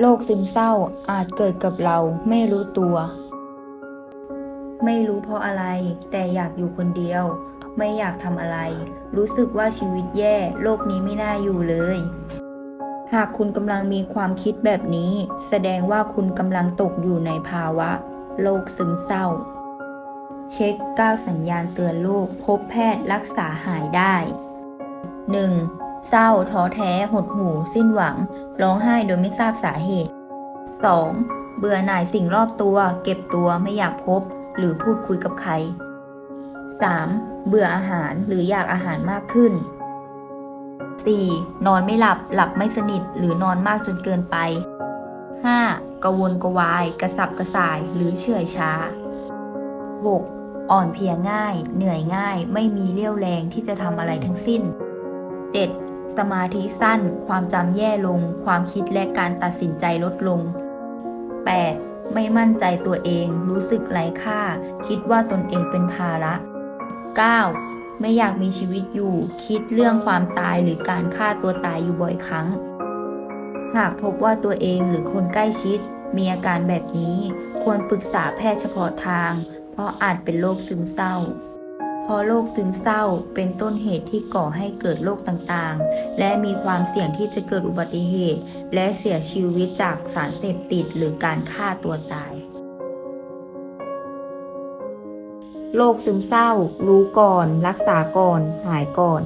โรคซึมเศร้าอาจเกิดกับเราไม่รู้ตัว ไม่รู้เพราะอะไร แต่อยากอยู่คนเดียว ไม่อยากทำอะไร รู้สึกว่าชีวิตแย่ โลกนี้ไม่น่าอยู่เลย หากคุณกำลังมีความคิดแบบนี้ แสดงว่าคุณกำลังตกอยู่ในภาวะโรคซึมเศร้า เช็ค 9 สัญญาณเตือนโรคพบแพทย์รักษาหายได้ 1. เศร้าท้อแท้หดหู่ สิ้นหวัง ร้องไห้โดยไม่ทราบสาเหตุ 2. เบื่อหน่ายสิ่งรอบตัว เก็บตัวไม่อยากพบ หรือพูดคุยกับใคร 3. เบื่ออาหารหรืออยากอาหารมากขึ้น 4. นอนไม่หลับหลับไม่สนิทหรือนอนมากจนเกินไป 5. กระวนกระวาย กระสับกระส่ายหรือเฉื่อยช้า 6. อ่อนเพลียง่าย เหนื่อยง่าย ไม่มีเรี่ยวแรงที่จะทำอะไรทั้งสิ้น 7. สมาธิสั้น ความจำแย่ลง ความคิดและการตัดสินใจลดลง 8. ไม่มั่นใจตัวเอง รู้สึกไร้ค่า คิดว่าตนเองเป็นภาระ 9. ไม่อยากมีชีวิตอยู่ คิดเรื่องความตายหรือการฆ่าตัวตายอยู่บ่อยครั้ง หากพบว่าตัวเองหรือคนใกล้ชิด มีอาการแบบนี้ ควรปรึกษาแพทย์เฉพาะทาง เพราะอาจเป็นโรคซึมเศร้า เพราะโรคซึมเศร้าเป็นต้นเหตุที่ก่อให้เกิดโรคต่างๆ และมีความเสี่ยงที่จะเกิดอุบัติเหตุ และเสียชีวิตจากสารเสพติดหรือการฆ่าตัวตายโรคซึมเศร้า รู้ก่อน รักษาก่อน หายก่อน